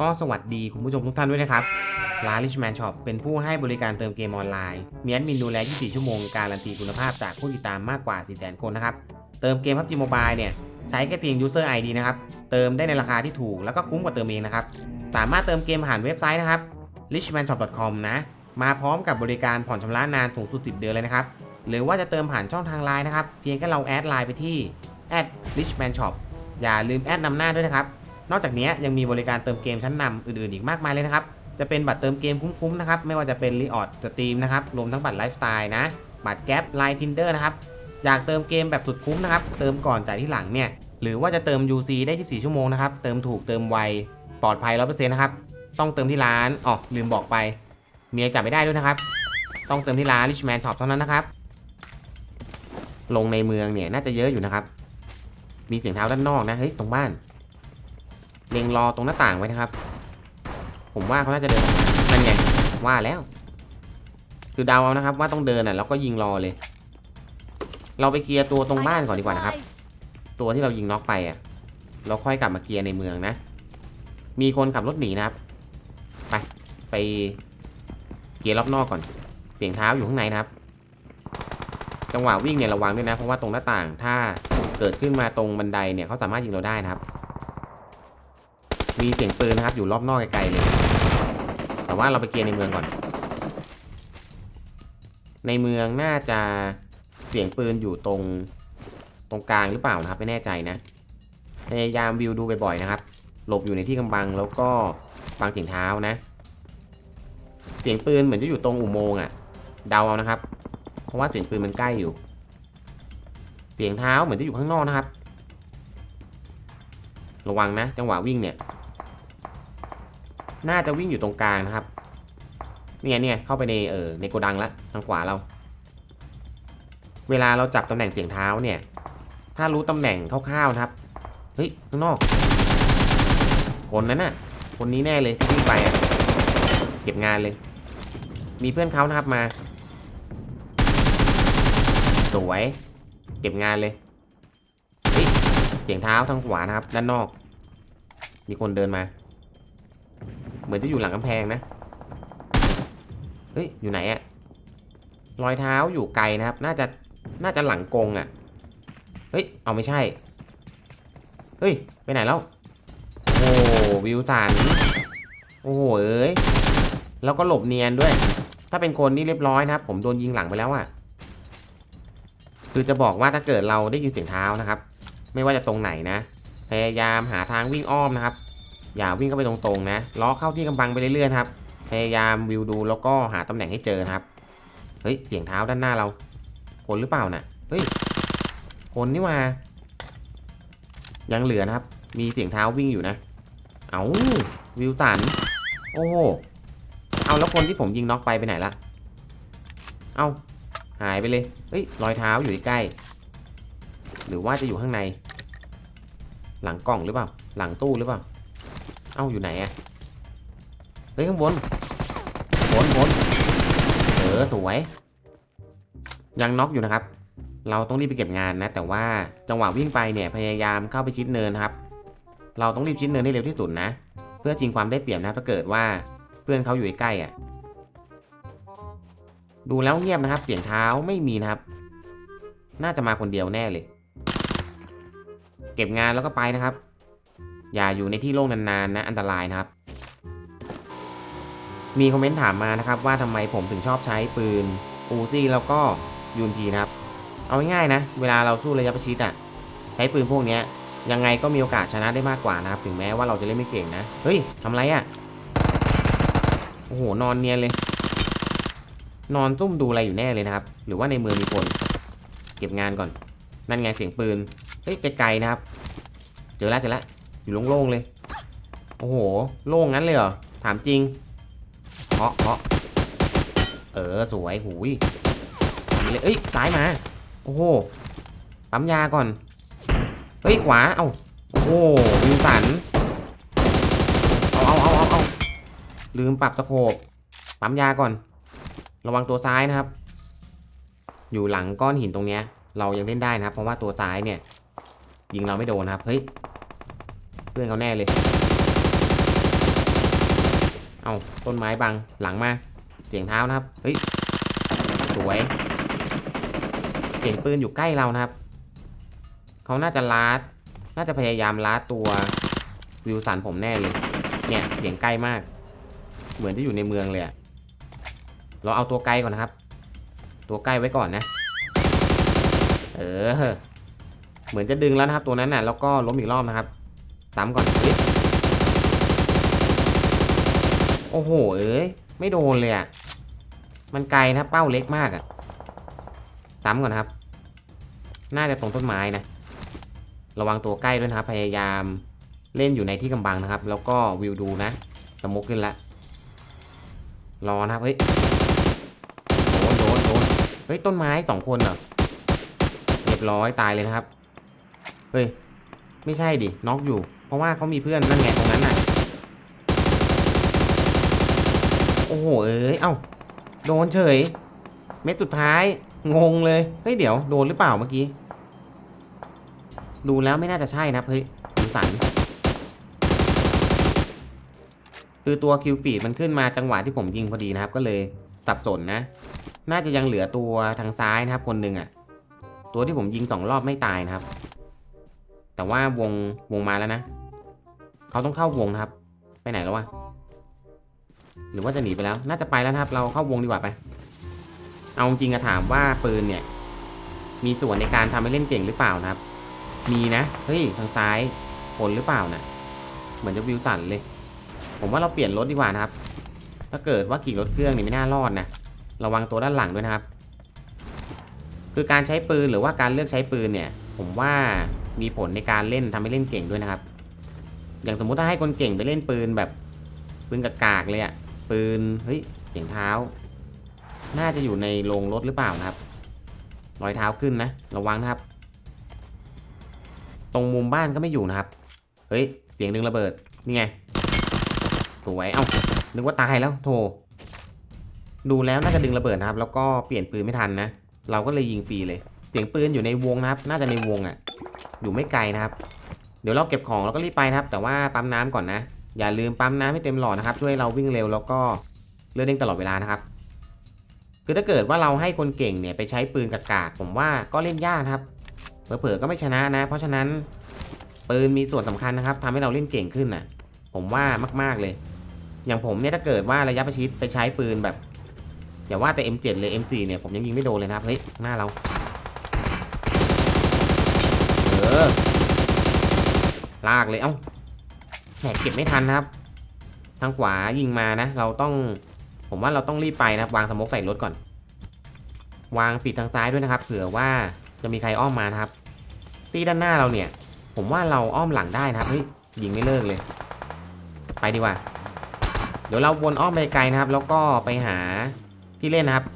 ก็สวัสดีคุณผู้ชมทุกท่านด้วยนะครับ ร้าน Richman Shop เป็นผู้ให้บริการเติมเกมออนไลน์ มีแอดมินดูแล 24 ชั่วโมง การันตีคุณภาพจากผู้ติดตามมากกว่า 400,000 คนนะครับ เติมเกม PUBG Mobile เนี่ยใช้แค่เพียง User ID นะครับ เติมได้ในราคาที่ถูกแล้วก็คุ้มกว่าเติมเองนะครับ สามารถเติมเกมผ่านเว็บไซต์นะครับ richmanshop.com นะ มาพร้อมกับบริการผ่อนชำระนานสูงสุด 10 เดือนเลยนะครับ หรือว่าจะเติมผ่านช่องทางไลน์นะครับ เพียงแค่เราแอดไลน์ไปที่ @richmanshop อย่าลืมแอดนำหน้าด้วยนะครับ นอกจากนี้ยังมีบริการเติมเกมชั้นนำอื่นๆอีกมากมายเลยนะครับ จะเป็นบัตรเติมเกมคุ้มๆนะครับ ไม่ว่าจะเป็นรีออดสตรีมนะครับ รวมทั้งบัตรไลฟ์สไตล์นะ บัตรแก๊ปไลน์ทินเดอร์นะครับ อยากเติมเกมแบบสุดคุ้มนะครับ เติมก่อนจ่ายที่หลังเนี่ย หรือว่าจะเติม UC ได้ 24 ชั่วโมงนะครับ เติมถูกเติมไว ปลอดภัย100%นะครับ ต้องเติมที่ร้าน อ๋อ ลืมบอกไป เมียจับไม่ได้ด้วยนะครับ ต้องเติมที่ร้าน Richman Shop เท่านั้นนะครับ ลงในเมืองเนี่ยน่าจะเยอะอยู่นะครับ มีเสียงเท้าด้านนอกนะ เฮ้ย ตรงบ้าน เล็งรอตรงหน้าต่างไว้นะครับ ผมว่าเขาน่าจะเดินนั่นไงว่าแล้ว คือเดาเอานะครับ ว่าต้องเดินอะแล้วก็ยิงรอเลย เราไปเคลียร์ตัวตรงบ้านก่อนดีกว่านะครับ ตัวที่เรายิงน็อกไปอะ เราค่อยกลับมาเคลียร์ในเมืองนะ มีคนขับรถหนีนะครับ ไปไปเคลียร์รอบนอกก่อน เสียงเท้าอยู่ข้างในนะครับ จังหวะวิ่งเนี่ยระวังด้วยนะ เพราะว่าตรงหน้าต่างถ้าเกิดขึ้นมาตรงบันไดเนี่ยเขาสามารถยิงเราได้นะครับ มีเสียงปืนนะครับ อยู่รอบนอกไกลๆเลย แต่ว่าเราไปเคลียร์ในเมืองก่อน ในเมืองน่าจะเสียงปืนอยู่ตรงตรงกลางหรือเปล่านะครับ ไม่แน่ใจนะ พยายามวิวดูบ่อยๆนะครับ หลบอยู่ในที่กำบังแล้วก็ฟังเสียงเท้านะ เสียงปืนเหมือนจะอยู่ตรงอุโมงค์อะเดาเอานะครับ เพราะว่าเสียงปืนมันใกล้อยู่ เสียงเท้าเหมือนจะอยู่ข้างนอกนะครับ ระวังนะ จังหวะวิ่งเนี่ย น่าจะวิ่งอยู่ตรงกลางนะครับเนี่ยเนี่ยเข้าไปในเออในโกดังละทางขวาเรา เวลาเราจับตำแหน่งเสียงเท้าเนี่ย ถ้ารู้ตำแหน่งคร่าวๆนะครับ เฮ้ยข้างนอก คนนั้นน่ะ คนนี้แน่เลยที่วิ่งไปอะเก็บงานเลย มีเพื่อนเขานะครับมา สวย เก็บงานเลยเฮ้ยเสียงเท้าทางขวานะครับ ด้านนอก มีคนเดินมา มือนจะอยู่หลังกำแพงนะ เฮ้ย อยู่ไหนอะรอยเท้าอยู่ไกลนะครับ น่าจะน่าจะหลังกงอะเฮ้ย เอาไม่ใช่ เฮ้ย ไปไหนแล้ว โอ้วิวสัน โอ้โหเอ้ย แล้วก็หลบเนียนด้วย ถ้าเป็นคนนี่เรียบร้อยนะครับ ผมโดนยิงหลังไปแล้วอะคือจะบอกว่าถ้าเกิดเราได้ยินเสียงเท้านะครับ ไม่ว่าจะตรงไหนนะ พยายามหาทางวิ่งอ้อมนะครับ อย่าวิ่งเข้าไปตรงๆนะล้อเข้าที่กำบังไปเรื่อยๆครับ พยายามวิวดูแล้วก็หาตำแหน่งให้เจอครับ เฮ้ยเสียงเท้าด้านหน้าเรา คนหรือเปล่าน่ะ เฮ้ย คนนี่มายังเหลือนะครับ มีเสียงเท้าวิ่งอยู่นะ เอาวิวสัน โอ้โหเอาแล้วคนที่ผมยิงน็อกไปไปไหนละ เอาหายไปเลย เฮ้ยรอยเท้าอยู่ใกล้ หรือว่าจะอยู่ข้างใน หลังกล่องหรือเปล่า หลังตู้หรือเปล่า เอ้าอยู่ไหนอะเฮ้ยข้างบนบนบนเออสวย ยังน็อกอยู่นะครับ เราต้องรีบไปเก็บงานนะ แต่ว่าจังหวะวิ่งไปเนี่ยพยายามเข้าไปชิดเนินครับ เราต้องรีบชิดเนินให้เร็วที่สุดนะ เพื่อจริงความได้เปรียบนะถ้าเกิดว่าเพื่อนเขาอยู่ใกล้อะ ดูแล้วเงียบนะครับ เสียงเท้าไม่มีนะครับ น่าจะมาคนเดียวแน่เลย เก็บงานแล้วก็ไปนะครับ อย่าอยู่ในที่โล่งนานๆนะ อันตรายนะครับ มีคอมเมนต์ถามมานะครับ ว่าทำไมผมถึงชอบใช้ปืนอูซี่แล้วก็ยูนพีนะครับ เอาง่ายๆนะ เวลาเราสู้ระยะประชิดอะ่ะ ใช้ปืนพวกเนี้ยยังไงก็มีโอกาสชนะได้มากกว่านะครับ ถึงแม้ว่าเราจะเล่นไม่เก่งนะ เฮ้ยทำไรอะ่ะ โอ้โห นอนเนียนเลย นอนซุ่มดูอะไรอยู่แน่เลยนะครับ หรือว่าในเมืองมีคน เก็บงานก่อน นั่นไงเสียงปืน เฮ้ยไกลๆนะครับ เจอแล้วเจอแล้ว อยู่โล่งๆเลย โอ้โห โล่งงั้นเลยเหรอ ถามจริงเพาะเพาะเออ สวยหูยนี่เลยเอ้ยซ้ายมา โอ้โห ปั๊มยาก่อน เฮ้ย ขวา เอ้า โอ้โหวิวสัน เอาเอาเอาเอาเอาลืมปรับสโคปปั๊มยาก่อน ระวังตัวซ้ายนะครับ อยู่หลังก้อนหินตรงเนี้ย เรายังเล่นได้นะครับ เพราะว่าตัวซ้ายเนี่ย ยิงเราไม่โดนนะครับ เฮ้ย เพื่อนเขาแน่เลย เอาต้นไม้บังหลังมา เสียงเท้านะครับ เฮ้ย สวย เสียงปืนอยู่ใกล้เรานะครับ เขาน่าจะลาด น่าจะพยายามลาดตัววิวสันผมแน่เลย เนี่ยเสียงใกล้มาก เหมือนจะอยู่ในเมืองเลยอะเราเอาตัวไกลก่อนนะครับ ตัวใกล้ไว้ก่อนนะ เออ เหมือนจะดึงแล้วนะครับตัวนั้นน่ะ แล้วก็ล้มอีกรอบนะครับ ซ้ำก่อนเฮ้ยโอ้โห เอ้ย ไม่โดนเลยอะมันไกลนะเป้าเล็กมากอะซ้ำก่อนนะครับ น่าจะตรงต้นไม้นะ ระวังตัวใกล้ด้วยนะครับ พยายามเล่นอยู่ในที่กำบังนะครับ แล้วก็วิวดูนะ สมุกขึ้นละ รอนะครับ เฮ้ย โดน โดน โดน เฮ้ย ต้นไม้สองคนเหรอ เรียบร้อยตายเลยนะครับ เฮ้ย ไม่ใช่ดิ น็อกอยู่ ราะว่าเขามีเพื่อนนั่นไงตรงนั้นน่ะ โอ้โหเอ้ย เอ้า โดนเฉย เม็ดสุดท้าย งงเลย เฮ้ย เดี๋ยว โดนหรือเปล่าเมื่อกี้ ดูแล้วไม่น่าจะใช่นะเฮ้ยดูสันคือตัวคิวฟีดมันขึ้นมาจังหวะที่ผมยิงพอดีนะครับ ก็เลยสับสนนะ น่าจะยังเหลือตัวทางซ้ายนะครับคนหนึ่งอะ่ะ ตัวที่ผมยิงสองรอบไม่ตายนะครับ แต่ว่าวงวงมาแล้วนะ เขาต้องเข้าวงนะครับ ไปไหนแล้ววะหรือว่าจะหนีไปแล้ว น่าจะไปแล้วนะครับ เราเข้าวงดีกว่าไป เอาจริงอะถามว่าปืนเนี่ย มีส่วนในการทำให้เล่นเก่งหรือเปล่านะครับ มีนะเฮ้ยทางซ้ายผลหรือเปล่านะเหมือนจะวิวสันเลย ผมว่าเราเปลี่ยนรถดีกว่านะครับ ถ้าเกิดว่าขี่รถเครื่องนี่ไม่น่ารอดนะระวังตัวด้านหลังด้วยนะครับ คือการใช้ปืนหรือว่าการเลือกใช้ปืนเนี่ย ผมว่ามีผลในการเล่นทำให้เล่นเก่งด้วยนะครับ อย่างสมมุติถ้าให้คนเก่งไปเล่นปืนแบบปืนกากๆเลยอะปืนเฮ้ยเสียงเท้า น่าจะอยู่ในโรงรถหรือเปล่านะครับ รอยเท้าขึ้นนะ ระวังนะครับ ตรงมุมบ้านก็ไม่อยู่นะครับ เฮ้ยเสียงดึงระเบิดนี่ไงสวยเอ้านึกว่าตายแล้วโทดูแล้วน่าจะดึงระเบิดนะครับ แล้วก็เปลี่ยนปืนไม่ทันนะ เราก็เลยยิงฟรีเลย เสียงปืนอยู่ในวงนะครับ น่าจะในวงอะ่ะ อยู่ไม่ไกลนะครับ เดี๋ยวเราเก็บของแล้วก็รีบไปนะครับ แต่ว่าปั๊มน้ำก่อนนะ อย่าลืมปั๊มน้ำให้เต็มหลอดนะครับ ช่วยเราวิ่งเร็วแล้วก็เลือดเด้งตลอดเวลานะครับ คือถ้าเกิดว่าเราให้คนเก่งเนี่ยไปใช้ปืนกากๆผมว่าก็เล่นยากครับเผลอๆก็ไม่ชนะนะ เพราะฉะนั้นปืนมีส่วนสำคัญนะครับทำให้เราเล่นเก่งขึ้นน่ะ ผมว่ามากๆเลย อย่างผมเนี่ยถ้าเกิดว่าระยะประชิดไปใช้ปืนแบบอย่าว่าแต่ M7 เลย M4 เนี่ยผมยังยิงไม่โดนเลยนะครับเฮ้ยหน้าเราเออ ลากเลย เอ้าแหกเก็บไม่ทันนะครับ ทางขวายิงมานะ เราต้อง ผมว่าเราต้องรีบไปนะครับ วางสมกใส่รถก่อน วางปิดทางซ้ายด้วยนะครับ เผื่อว่าจะมีใครอ้อมมานะครับ ตีด้านหน้าเราเนี่ย ผมว่าเราอ้อมหลังได้นะครับ เฮ้ย ยิงไม่เลิกเลย ไปดีกว่า เดี๋ยวเราวนอ้อมไปไกลนะครับ แล้วก็ไปหาที่เล่นนะครับ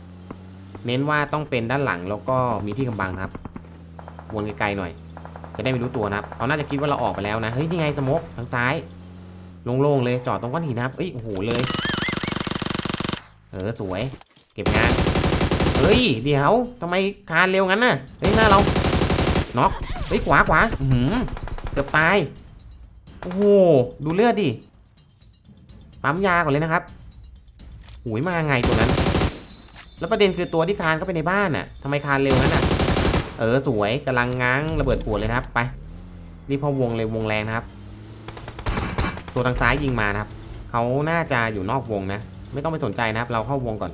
เน้นว่าต้องเป็นด้านหลังแล้วก็มีที่กำบังนะครับ วนไกลๆหน่อย จะได้ไม่รู้ตัวนะครับเขาน่าจะคิดว่าเราออกไปแล้วนะ เฮ้ย นี่ไงสมกทางซ้าย โล่งๆเลย จอดตรงก้อนหินนะครับเอ้ย โอ้โห เลย เออ สวย เก็บงาน เฮ้ย เดี๋ยวทำไมคานเร็วงั้นน่ะ เฮ้ย หน้าเรา น็อก เฮ้ย ขวาขวาอือหือเกือบตาย โอ้โห ดูเลือดดิ ปั๊มยาก่อนเลยนะครับหุยมาไงตัวนั้น แล้วประเด็นคือตัวที่คานเข้าไปในบ้านน่ะทำไมคานเร็วงั้นน่ะ เออสวยกำลังง้างระเบิดปวดเลยนะครับไปรีบเข้าวงเลยวงแรงนะครับ ตัวทางซ้ายยิงมานะครับเขาน่าจะอยู่นอกวงนะ ไม่ต้องไปสนใจนะครับ เราเข้าวงก่อน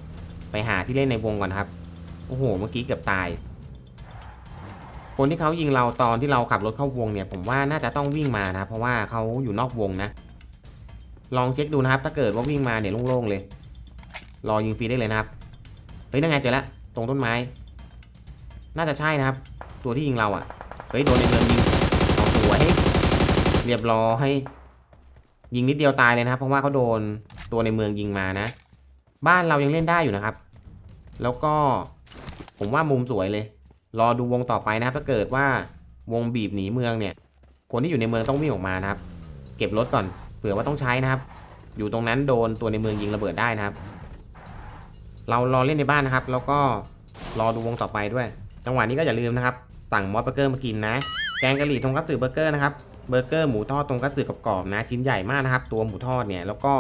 ไปหาที่เล่นในวงก่อนครับโอ้โห เมื่อกี้เกือบตาย คนที่เขายิงเราตอนที่เราขับรถเข้าวงเนี่ย ผมว่าน่าจะต้องวิ่งมานะครับ เพราะว่าเขาอยู่นอกวงนะ ลองเช็คดูนะครับ ถ้าเกิดว่าวิ่งมาเนี่ยโล่งๆเลย รอยิงฟรีได้เลยนะครับเฮ้ยนั่นไงเจอแล้วตรงต้นไม้ น่าจะใช่นะครับ ตัวที่ยิงเราอะ เฮ้ยโดนในเมืองยิงเอาหัวให้เรียบร้อยยิงนิดเดียวตายเลยนะครับ เพราะว่าเขาโดนตัวในเมืองยิงมานะ บ้านเรายังเล่นได้อยู่นะครับ แล้วก็ผมว่ามุมสวยเลย รอดูวงต่อไปนะครับ ถ้าเกิดว่าวงบีบหนีเมืองเนี่ย คนที่อยู่ในเมืองต้องวิ่งออกมานะครับ เก็บรถก่อนเผื่อว่าต้องใช้นะครับ อยู่ตรงนั้นโดนตัวในเมืองยิงระเบิดได้นะครับ เรารอเล่นในบ้านนะครับ แล้วก็รอดูวงต่อไปด้วย จังหวะนี้ก็อย่าลืมนะครับ สั่งมอสเบอร์เกอร์มากินนะ แกงกะหรี่ทงคัตสึเบอร์เกอร์นะครับเบอร์เกอร์หมูทอดทงคัตสึกรอบๆนะ ชิ้นใหญ่มากนะครับ ตัวหมูทอดเนี่ยแล้วก็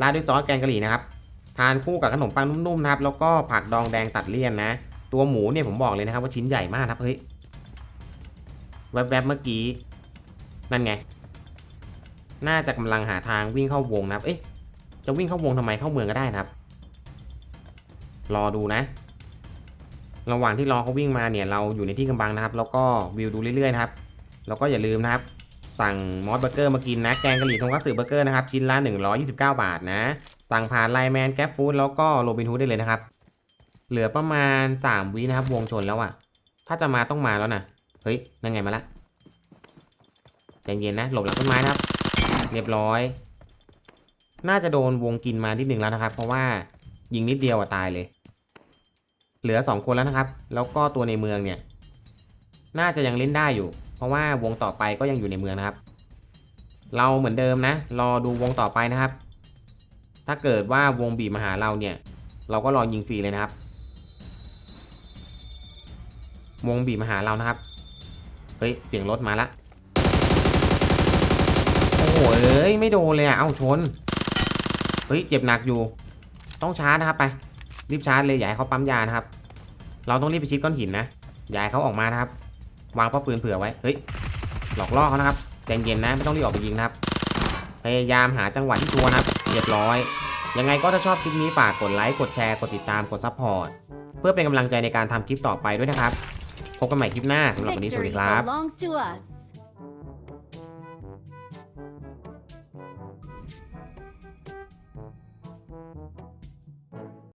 ราดด้วยซอสแกงกะหรี่นะครับทานคู่กับขนมปังนุ่มๆนะครับแล้วก็ผักดองแดงตัดเลี่ยนนะ ตัวหมูเนี่ยผมบอกเลยนะครับว่าชิ้นใหญ่มากครับเฮ้ยแวบๆเมื่อกี้นั่นไง น่าจะกำลังหาทางวิ่งเข้าวงนะครับ เอ๊ะ จะวิ่งเข้าวงทำไมเข้าเมืองก็ได้นะครับ รอดูนะ ระหว่างที่รอเขาวิ่งมาเนี่ยเราอยู่ในที่กำบังนะครับ แล้วก็วิวดูเรื่อยๆนะครับแล้วก็อย่าลืมนะครับ สั่งมอสเบอร์เกอร์มากินนะแกงกะหรี่ทงคัตสึเบอร์เกอร์นะครับชิ้นละ129 บาทนะสั่งผ่านไลน์แมนแก๊ปฟู้ดแล้วก็โรบินฮูดได้เลยนะครับ เหลือประมาณ 3วินะครับ วงชนแล้วอะถ้าจะมาต้องมาแล้วนะเฮ้ยนั่นไงมาละใจเย็นนะหลบหลังต้นไม้นะครับ เรียบร้อย น่าจะโดนวงกินมานิดหนึ่งแล้วนะครับ เพราะว่ายิงนิดเดียวอะตายเลย เหลือ 2 คนแล้วนะครับ แล้วก็ตัวในเมืองเนี่ย น่าจะยังเล่นได้อยู่ เพราะว่าวงต่อไปก็ยังอยู่ในเมืองนะครับ เราเหมือนเดิมนะ รอดูวงต่อไปนะครับ ถ้าเกิดว่าวงบีมาหาเราเนี่ย เราก็รอยิงฟรีเลยนะครับ วงบีมาหาเรานะครับ เฮ้ย เสียงรถมาละ โอ้โหเอ้ย ไม่โดนเลยอะเอ้าชน เฮ้ย เจ็บหนักอยู่ ต้องช้านะครับไป รีบชาร์จเลยอย่าให้เขาปั๊มยานะครับ เราต้องรีบไปชิดก้อนหินนะอย่าให้เขาออกมานะครับ วางป้อปืนเผื่อไว้ เฮ้ย หลอกล่อเขานะครับใจเย็นนะไม่ต้องรีบออกไปยิงนะครับ พยายามหาจังหวะที่ชัวร์นะครับเรียบร้อย ยังไงก็ถ้าชอบคลิปนี้ฝากกดไลค์กดแชร์กดติดตามกดซับพอร์ตเพื่อเป็นกำลังใจในการทำคลิปต่อไปด้วยนะครับ พบกันใหม่คลิปหน้าสำหรับวันนี้สวัสดีครับ